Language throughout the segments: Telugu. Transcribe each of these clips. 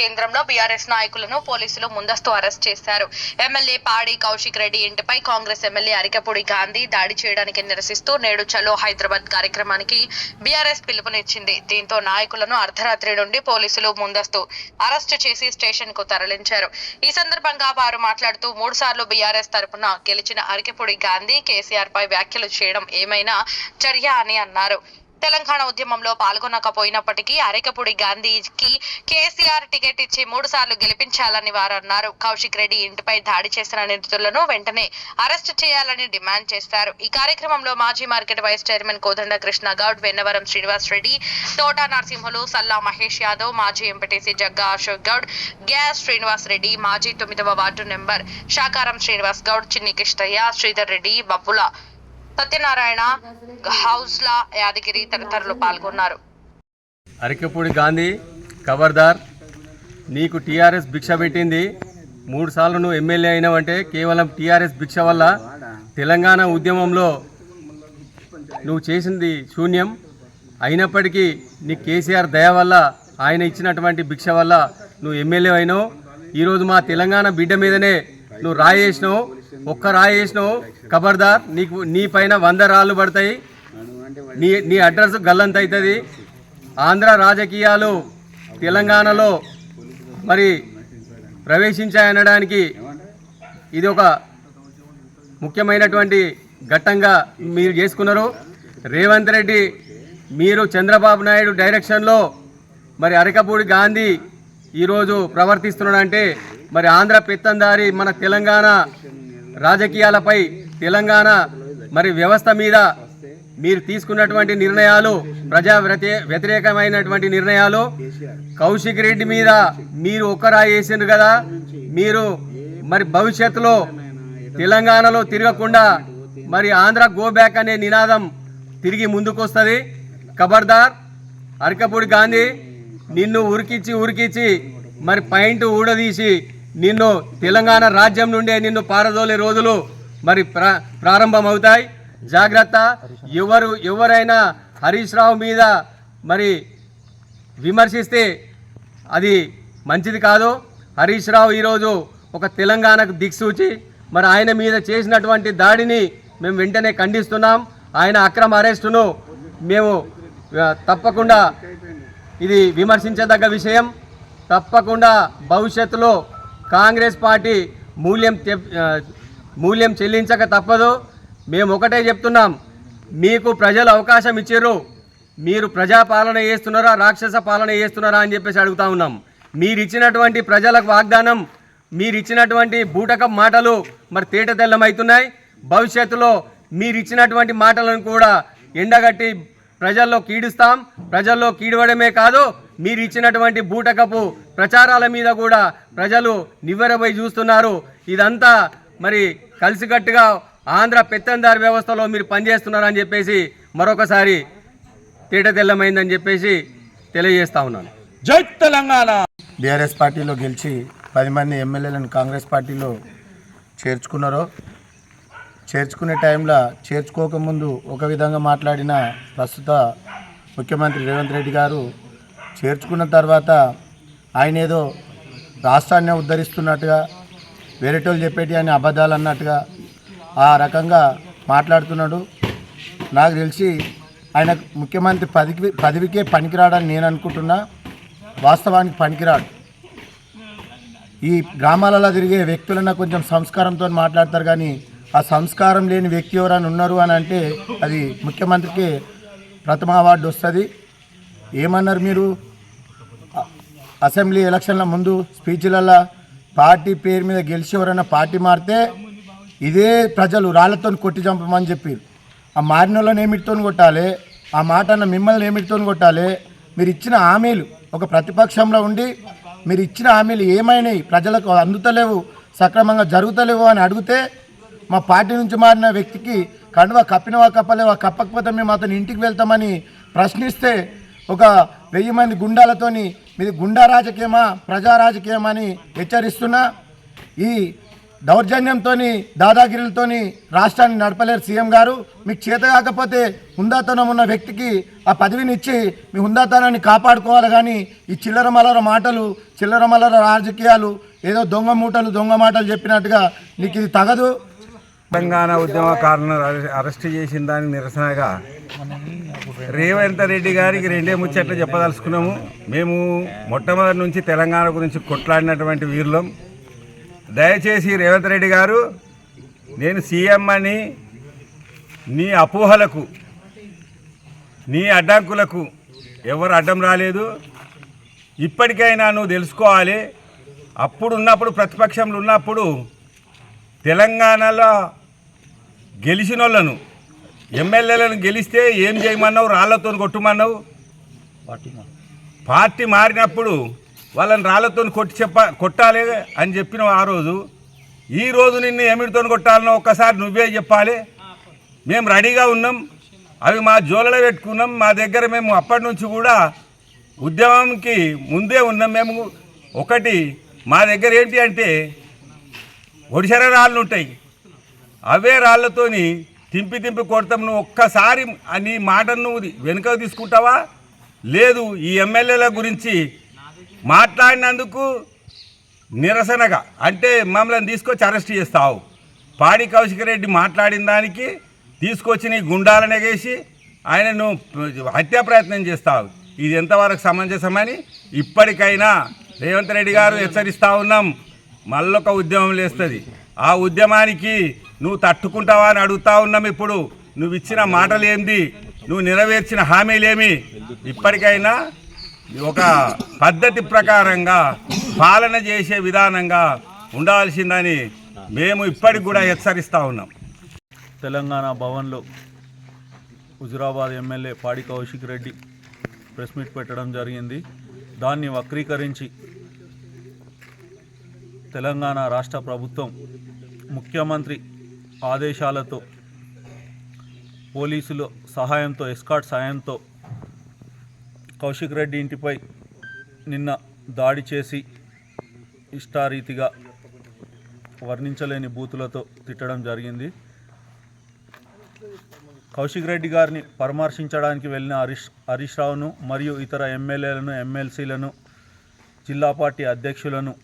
కేంద్రంలో బీఆర్ఎస్ నాయకులను పోలీసులు ముందస్తు అరెస్ట్ చేశారు. ఎమ్మెల్యే పాడి కౌశిక్ రెడ్డి ఇంటిపై కాంగ్రెస్ ఎమ్మెల్యే అరికపూడి గాంధీ దాడి చేయడానికి నిరసిస్తూ నేడు చలో హైదరాబాద్ కార్యక్రమానికి బీఆర్ఎస్ పిలుపునిచ్చింది. దీంతో నాయకులను అర్ధరాత్రి నుండి పోలీసులు ముందస్తు అరెస్టు చేసి స్టేషన్కు తరలించారు. ఈ సందర్భంగా వారు మాట్లాడుతూ మూడు సార్లు బీఆర్ఎస్ తరపున గెలిచిన అరికపూడి గాంధీ కేసీఆర్ పై వ్యాఖ్యలు చేయడం ఏమైనా చర్య అని అన్నారు. తెలంగాణ ఉద్యమంలో పాల్గొనకపోయినప్పటికీ అరేకపూడి గాంధీకి కేసీఆర్ టికెట్ ఇచ్చి మూడు సార్లు గెలిపించాలని వారు అన్నారు. కౌశిక్ రెడ్డి ఇంటిపై దాడి చేసిన నిందితులను వెంటనే అరెస్ట్ చేయాలని డిమాండ్ చేశారు. ఈ కార్యక్రమంలో మాజీ market vice chairman Kodanda Krishna Goud Vennavaram Srinivas Reddy Thota Narasimhulu Salla Mahesh Yadav మాజీ ఎంపీటీసీ జగ్గా అశోక్ గౌడ్ గ్యాస్ శ్రీనివాస్ రెడ్డి మాజీ తొమ్మిదవ వార్డు నెంబర్ శాకారం శ్రీనివాస్ గౌడ్ చిన్ని కృష్ణయ్య శ్రీధర్ రెడ్డి బబ్బుల సత్యనారాయణ హౌస్లా యాదగిరి తదితరులు పాల్గొన్నారు. అరికపూడి గాంధీ ఖబర్దార్ నీకు టీఆర్ఎస్ భిక్ష పెట్టింది. మూడు సార్లు నువ్వు ఎమ్మెల్యే అయినావంటే కేవలం టీఆర్ఎస్ భిక్ష వల్ల తెలంగాణ ఉద్యమంలో నువ్వు చేసింది శూన్యం. అయినప్పటికీ నీ కేసీఆర్ దయ వల్ల ఆయన ఇచ్చినటువంటి భిక్ష వల్ల నువ్వు ఎమ్మెల్యే అయినావు. ఈరోజు మా తెలంగాణ బిడ్డ మీదనే నువ్వు రాయేసినావు ఒక్క రాయి వేసినావు ఖబర్దార్ నీకు నీ పైన వంద రాళ్ళు పడతాయి. నీ నీ అడ్రస్ గల్లంత అవుతుంది. ఆంధ్ర రాజకీయాలు తెలంగాణలో మరి ప్రవేశించాయనడానికి ఇది ఒక ముఖ్యమైనటువంటి ఘట్టంగా మీరు చేసుకున్నారు. రేవంత్ రెడ్డి మీరు చంద్రబాబు నాయుడు డైరెక్షన్లో మరి అరకపూడి గాంధీ ఈరోజు ప్రవర్తిస్తున్నాడంటే మరి ఆంధ్ర పెత్తందారి మన తెలంగాణ రాజకీయాలపై తెలంగాణ మరి వ్యవస్థ మీద మీరు తీసుకున్నటువంటి నిర్ణయాలు ప్రజా వ్యతి- వ్యతిరేకమైనటువంటి నిర్ణయాలు కౌశిక్ రెడ్డి మీద మీరు ఒక్కరాయి వేసిండ్రు కదా? మీరు మరి భవిష్యత్తులో తెలంగాణలో తిరగకుండా మరి ఆంధ్ర గో బ్యాక్ అనే నినాదం తిరిగి ముందుకొస్తుంది. ఖబర్దార్ అరకపూడి గాంధీ నిన్ను ఉరికిచ్చి ఉరికిచ్చి మరి పాయింట్ ఊడదీసి నిన్ను తెలంగాణ రాజ్యం నుండే నిన్ను పారదోలే రోజులు మరి ప్రా ప్రారంభమవుతాయి. జాగ్రత్త. ఎవరు ఎవరైనా హరీష్ రావు మీద మరి విమర్శిస్తే అది మంచిది కాదు. హరీష్ రావు ఈరోజు ఒక తెలంగాణకు దిక్సూచి. మరి ఆయన మీద చేసినటువంటి దాడిని మేము వెంటనే ఖండిస్తున్నాం. ఆయన అక్రమ అరెస్టును మేము తప్పకుండా ఇది విమర్శించదగ్గ విషయం. తప్పకుండా భవిష్యత్తులో కాంగ్రెస్ పార్టీ మూల్యం తె- మూల్యం చెల్లించక తప్పదు. మేము ఒకటే చెప్తున్నాం. మీకు ప్రజలు అవకాశం ఇచ్చారు. మీరు ప్రజాపాలన చేస్తున్నారా రాక్షస పాలన చేస్తున్నారా అని చెప్పేసి అడుగుతా ఉన్నాం. మీరు ఇచ్చినటువంటి ప్రజలకు వాగ్దానం మీరు ఇచ్చినటువంటి బూటకం మాటలు మరి తేట తెల్లమవుతున్నాయి భవిష్యత్తులో మీరు ఇచ్చినటువంటి మాటలను కూడా ఎండగట్టి ప్రజల్లో కీడుస్తాం. ప్రజల్లో కీడవడమే కాదు మీరు ఇచ్చినటువంటి బూటకపు ప్రచారాల మీద కూడా ప్రజలు నివ్వెరపోయి చూస్తున్నారు. ఇదంతా మరి కలిసికట్టుగా ఆంధ్ర పెత్తందారి వ్యవస్థలో మీరు పనిచేస్తున్నారని చెప్పేసి మరొకసారి తేట తెల్లమైందని చెప్పేసి తెలియజేస్తా ఉన్నాను. జై తెలంగాణ! బీఆర్ఎస్ పార్టీలో గెలిచి పది మంది ఎమ్మెల్యేలను కాంగ్రెస్ పార్టీలో చేర్చుకున్నారో చేర్చుకునే టైంలో చేర్చుకోకముందు ఒక విధంగా మాట్లాడిన ప్రస్తుత ముఖ్యమంత్రి రేవంత్ రెడ్డి గారు చేర్చుకున్న తర్వాత ఆయన ఏదో రాష్ట్రాన్ని ఉద్ధరిస్తున్నట్టుగా వేరేటోళ్ళు చెప్పేటి అని అబద్ధాలు అన్నట్టుగా ఆ రకంగా మాట్లాడుతున్నాడు. నాకు తెలిసి ఆయన ముఖ్యమంత్రి పదవి పదవికే పనికిరాడని నేను అనుకుంటున్నా. వాస్తవానికి పనికిరాడు. ఈ గ్రామాలలో తిరిగే వ్యక్తులన్నా కొంచెం సంస్కారంతో మాట్లాడతారు కానీ ఆ సంస్కారం లేని వ్యక్తి ఎవరైనా ఉన్నారు అని అంటే అది ముఖ్యమంత్రికి ప్రథమ అవార్డు వస్తుంది. ఏమన్నారు మీరు? అసెంబ్లీ ఎలక్షన్ల ముందు స్పీచ్లలో పార్టీ పేరు మీద గెలిచి ఎవరైనా పార్టీ మారితే ఇదే ప్రజలు రాళ్ళతో కొట్టి చంపమని చెప్పారు ఆ మారిన వాళ్ళని ఏమిటితో కొట్టాలి? ఆ మాట అన్న మిమ్మల్ని ఏమిటితో కొట్టాలి? మీరు ఇచ్చిన హామీలు ఒక ప్రతిపక్షంలో ఉండి మీరు ఇచ్చిన హామీలు ఏమైనాయి? ప్రజలకు అందుతలేవు సక్రమంగా జరుగుతలేవు అని అడిగితే మా పార్టీ నుంచి మారిన వ్యక్తికి కండువా కప్పినవా కప్పలేవా కప్పకపోతే మేము అతని ఇంటికి వెళ్తామని ప్రశ్నిస్తే ఒక వెయ్యి మంది గుండాలతోని మీది గుండా రాజకీయమా ప్రజా రాజకీయమా అని హెచ్చరిస్తున్నా. ఈ దౌర్జన్యంతో దాదాగిరిలతో రాష్ట్రాన్ని నడపలేరు సీఎం గారు. మీకు చేత కాకపోతే హుందాతనం ఉన్న వ్యక్తికి ఆ పదవిని ఇచ్చి మీ హుందాతనాన్ని కాపాడుకోవాలి కానీ ఈ చిల్లర మల్లర మాటలు చిల్లర మల్లర రాజకీయాలు ఏదో దొంగ మూటలు దొంగ మాటలు చెప్పినట్టుగా నీకు ఇది తగదు. తెలంగాణ ఉద్యమకారులను అరెస్ట్ చేసిన దానికి నిరసనగా రేవంత్ రెడ్డి గారికి రెండే ముచ్చట్లు చెప్పదలుచుకున్నాము మేము మొట్టమొదటి నుంచి తెలంగాణ గురించి కొట్లాడినటువంటి వీరులం దయచేసి రేవంత్ రెడ్డి గారు నేను సీఎం అని నీ అపోహలకు నీ అడ్డంకులకు ఎవరు అడ్డం రాలేదు ఇప్పటికైనా నువ్వు తెలుసుకోవాలి అప్పుడు ఉన్నప్పుడు ప్రతిపక్షంలో ఉన్నప్పుడు తెలంగాణలో గెలిచిన వాళ్ళను ఎమ్మెల్యేలను గెలిస్తే ఏం చేయమన్నావు? రాళ్ళతో కొట్టుమన్నావు? పార్టీ మారినప్పుడు వాళ్ళని రాళ్ళతో కొట్టి చెప్ప కొట్టాలి అని చెప్పిన ఆ రోజు. ఈ రోజు నిన్ను ఎమిడితో కొట్టాలనో ఒక్కసారి నువ్వే చెప్పాలి. మేము రెడీగా ఉన్నాం. అవి మా జోలలో పెట్టుకున్నాం. మా దగ్గర మేము అప్పటి నుంచి కూడా ఉద్యమంకి ముందే ఉన్నాం. మేము ఒకటి మా దగ్గర ఏంటి అంటే ఒడిశర రాళ్ళు ఉంటాయి అవే రాళ్ళతోని తింపి తింపి కొడతాం నువ్వు ఒక్కసారి అని నీ మాటను నువ్వు వెనుక తీసుకుంటావా? లేదు ఈ ఎమ్మెల్యేల గురించి మాట్లాడినందుకు నిరసనగా అంటే మమ్మల్ని తీసుకొచ్చి అరెస్ట్ చేస్తావు. పాడి కౌశిక్ రెడ్డి మాట్లాడిన దానికి తీసుకొచ్చి నీ గుండాలను ఎగేసి ఆయనను హత్యా ప్రయత్నం చేస్తావు. ఇది ఎంతవరకు సమంజసమని ఇప్పటికైనా రేవంత్ రెడ్డి గారు హెచ్చరిస్తూ ఉన్నాం. మళ్ళొక ఉద్యమం లేస్తుంది. ఆ ఉద్యమానికి నువ్వు తట్టుకుంటావా అని అడుగుతా ఉన్నాం ఇప్పుడు. నువ్వు ఇచ్చిన మాటలు ఏంది నువ్వు నెరవేర్చిన హామీలేమి? ఇప్పటికైనా ఒక పద్ధతి ప్రకారంగా పాలన చేసే విధానంగా ఉండాల్సిందని మేము ఇప్పటికి కూడా హెచ్చరిస్తూ ఉన్నాం. తెలంగాణ భవన్లో హుజురాబాద్ ఎమ్మెల్యే పాడి కౌశిక్ రెడ్డి ప్రెస్ మీట్ పెట్టడం జరిగింది. దాన్ని వక్రీకరించి తెలంగాణ రాష్ట్ర ప్రభుత్వం ముఖ్యమంత్రి ఆదేశాలతో పోలీసుల సహాయంతో ఎస్కాట్ సహాయంతో కౌశిక్ రెడ్డి ఇంటిపై నిన్న దాడి చేసి ఇష్టారీతిగా వర్ణించలేని బూతులతో తిట్టడం జరిగింది. కౌశిక్ రెడ్డి గారిని పరామర్శించడానికి వెళ్ళిన హరీష్ హరీష్ రావును మరియు ఇతర ఎమ్మెల్యేలను ఎమ్మెల్సీలను జిల్లా పార్టీ అధ్యక్షులను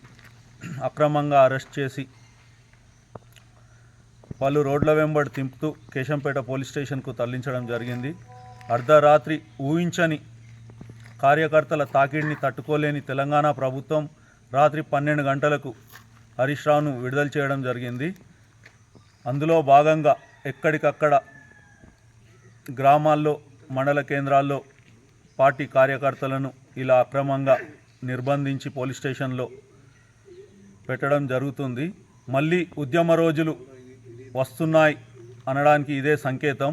అక్రమంగా అరెస్ట్ చేసి వాళ్ళు రోడ్ల వెంబడి తింపుతూ కేశంపేట పోలీస్ స్టేషన్కు తరలించడం జరిగింది. అర్ధరాత్రి ఊహించని కార్యకర్తల తాకిడిని తట్టుకోలేని తెలంగాణ ప్రభుత్వం రాత్రి పన్నెండు గంటలకు హరీష్ రావును విడుదల చేయడం జరిగింది. అందులో భాగంగా ఎక్కడికక్కడ గ్రామాల్లో మండల కేంద్రాల్లో పార్టీ కార్యకర్తలను ఇలా అక్రమంగా నిర్బంధించి పోలీస్ స్టేషన్లో పెట్టడం జరుగుతుంది. మళ్ళీ ఉద్యమ రోజులు వస్తున్నాయి అనడానికి ఇదే సంకేతం.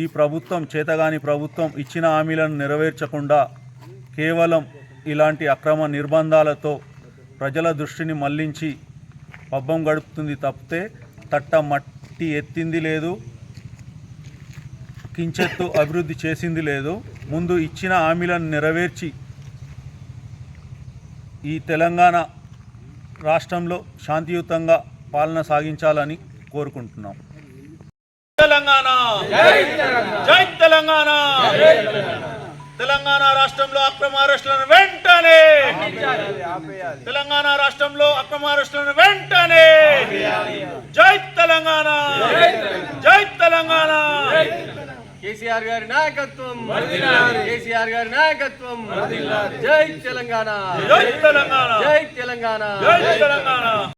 ఈ ప్రభుత్వం చేతగాని ప్రభుత్వం ఇచ్చిన హామీలను నెరవేర్చకుండా కేవలం ఇలాంటి అక్రమ నిర్బంధాలతో ప్రజల దృష్టిని మళ్ళించి పబ్బం గడుపుతుంది తప్పితే తట్ట మట్టి ఎత్తింది లేదు కించెత్తు అభివృద్ధి చేసింది లేదు. ముందు ఇచ్చిన హామీలను నెరవేర్చి ఈ తెలంగాణ రాష్ట్రంలో శాంతియుతంగా పాలన సాగించాలని కోరుకుంటున్నాం. తెలంగాణ! జై తెలంగాణ! తెలంగాణ రాష్ట్రంలో అక్రమ అరెస్టులను వెంటనే! తెలంగాణ రాష్ట్రంలో అక్రమ అరెస్టులను వెంటనే! జై తెలంగాణ! జై తెలంగాణ! కేసీఆర్ గారి నాయకత్వం! కేసీఆర్ గారి నాయకత్వం! జై తెలంగాణ! జై తెలంగాణ. జై తెలంగాణ! జై తెలంగాణ.